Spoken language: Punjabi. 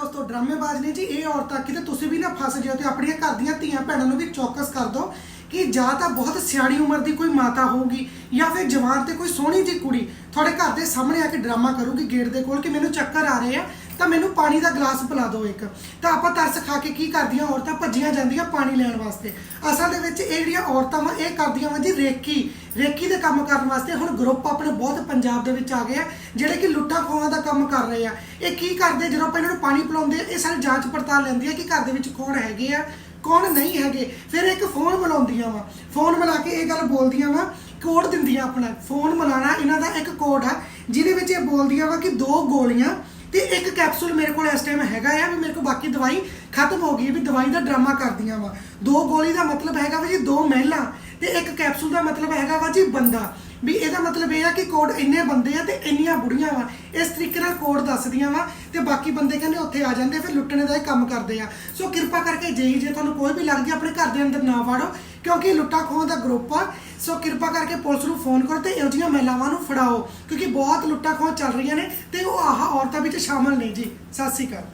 ਦੋਸਤੋ ਡਰਾਮੇਬਾਜ਼ ਨੇ ਜੀ, ਇਹ ਔਰਤਾਂ ਕਿਤੇ ਤੁਸੀਂ ਵੀ ਨਾ ਫਸ ਜਿਓ ਤੇ ਆਪਣੀਆਂ ਘਰ ਦੀਆਂ ਧੀਆਂ ਭੈਣਾਂ ਨੂੰ ਵੀ ਚੌਕਸ ਕਰ ਦਿਓ ਕਿ ਜਾਂ ਤਾਂ ਬਹੁਤ ਸਿਆਣੀ ਉਮਰ ਦੀ ਕੋਈ ਮਾਤਾ ਹੋਊਗੀ ਜਾਂ ਫਿਰ ਜਵਾਨ ਤੇ ਕੋਈ ਸੋਹਣੀ ਜੀ ਕੁੜੀ ਤੁਹਾਡੇ ਘਰ ਦੇ ਸਾਹਮਣੇ ਆ ਕੇ ਡਰਾਮਾ ਕਰੂਗੀ, ਗੇਟ ਦੇ ਕੋਲ ਕਿ ਮੈਨੂੰ ਚੱਕਰ ਆ ਰਹੇ ਆ। ਤਾਂ ਮੈਨੂੰ ਪਾਣੀ ਦਾ ਗਲਾਸ ਪਿਲਾ ਦਿਓ ਇੱਕ। ਤਾਂ ਆਪਾਂ ਤਰਸ ਖਾ ਕੇ ਕੀ ਕਰਦੀਆਂ ਔਰਤਾਂ? ਭੱਜੀਆਂ ਜਾਂਦੀਆਂ ਪਾਣੀ ਲੈਣ ਵਾਸਤੇ। ਅਸਲ ਦੇ ਵਿੱਚ ਇਹ ਜਿਹੜੀਆਂ ਔਰਤਾਂ ਵਾ, ਇਹ ਕਰਦੀਆਂ ਵਾ ਜੀ ਰੇਕੀ। ਰੇਕੀ ਦੇ ਕੰਮ ਕਰਨ ਵਾਸਤੇ ਹੁਣ ਗਰੁੱਪ ਆਪਣੇ ਬਹੁਤ ਪੰਜਾਬ ਦੇ ਵਿੱਚ ਆ ਗਏ ਆ, ਜਿਹੜੇ ਕਿ ਲੁੱਟਾਂ ਖੋਹਾਂ ਦਾ ਕੰਮ ਕਰ ਰਹੇ ਆ। ਇਹ ਕੀ ਕਰਦੇ ਜਦੋਂ ਆਪਾਂ ਇਹਨਾਂ ਨੂੰ ਪਾਣੀ ਪਿਲਾਉਂਦੇ ਆ? ਇਹ ਸਾਰੀ ਜਾਂਚ ਪੜਤਾਲ ਲੈਂਦੀ ਆ ਕਿ ਘਰ ਦੇ ਵਿੱਚ ਕੌਣ ਹੈਗੇ ਆ, ਕੌਣ ਨਹੀਂ ਹੈਗੇ। ਫਿਰ ਇੱਕ ਫੋਨ ਮਿਲਾਉਂਦੀਆਂ ਵਾ। ਫੋਨ ਮਿਲਾ ਕੇ ਇਹ ਗੱਲ ਬੋਲਦੀਆਂ ਵਾ ਕੋਡ ਦਿੰਦੀਆਂ ਆਪਣਾ। ਫੋਨ ਮਿਲਾਣਾ ਇਹਨਾਂ ਦਾ ਇੱਕ ਕੋਡ ਆ, ਜਿਹਦੇ ਵਿੱਚ ਇਹ ਬੋਲਦੀਆਂ ਵਾ ਕਿ ਦੋ ਗੋਲੀਆਂ ਤੇ ਇੱਕ ਕੈਪਸੂਲ ਮੇਰੇ ਕੋਲ ਇਸ ਟਾਈਮ ਹੈਗਾ ਆ ਵੀ ਮੇਰੇ ਕੋਲ ਬਾਕੀ ਦਵਾਈ ਖਤਮ ਹੋ ਗਈ ਵੀ ਦਵਾਈ ਦਾ ਡਰਾਮਾ ਕਰਦੀਆਂ ਵਾ। ਦੋ ਗੋਲੀ ਦਾ ਮਤਲਬ ਹੈਗਾ ਵਾ ਜੀ, ਦੋ ਮਹਿਲਾ ਤੇ ਇੱਕ ਕੈਪਸੂਲ ਦਾ ਮਤਲਬ ਹੈਗਾ ਵਾ ਜੀ ਬੰਦਾ। ਵੀ ਇਹਦਾ ਮਤਲਬ ਇਹ ਆ ਕਿ ਕੋਡ ਇੰਨੇ ਬੰਦੇ ਆ ਤੇ ਇੰਨੀਆਂ ਬੁੜੀਆਂ ਵਾ। ਇਸ ਤਰੀਕੇ ਨਾਲ ਕੋਡ ਦੱਸਦੀਆਂ ਵਾ ਤੇ ਬਾਕੀ ਬੰਦੇ ਕਹਿੰਦੇ ਉੱਥੇ ਆ ਜਾਂਦੇ ਫਿਰ ਲੁੱਟਣੇ ਦਾ ਹੀ ਕੰਮ ਕਰਦੇ ਆ। ਸੋ ਕਿਰਪਾ ਕਰਕੇ ਜੇ ਜੇ ਤੁਹਾਨੂੰ ਕੋਈ ਵੀ ਲੱਗਦੀ ਆਪਣੇ ਘਰ ਦੇ ਅੰਦਰ ਨਾ ਵਾੜੋ, ਕਿਉਂਕਿ ਇਹ ਲੁੱਟਾਂ ਖੋਹਾਂ ਦਾ ਗਰੁੱਪ ਆ। ਸੋ ਕਿਰਪਾ ਕਰਕੇ ਪੁਲਿਸ ਨੂੰ ਫੋਨ ਕਰੋ ਤੇ ਇਹੋ ਜਿਹੀਆਂ ਮਹਿਲਾਵਾਂ ਨੂੰ ਫੜਾਓ, ਕਿਉਂਕਿ ਬਹੁਤ ਲੁੱਟਾਂ ਖੋਹ ਚੱਲ ਰਹੀਆਂ ਨੇ ਤੇ ਉਹ ਆਹ ਔਰਤਾਂ ਵਿੱਚ ਸ਼ਾਮਲ ਨੇ ਜੀ। ਸਤਿ ਸ਼੍ਰੀ ਅਕਾਲ।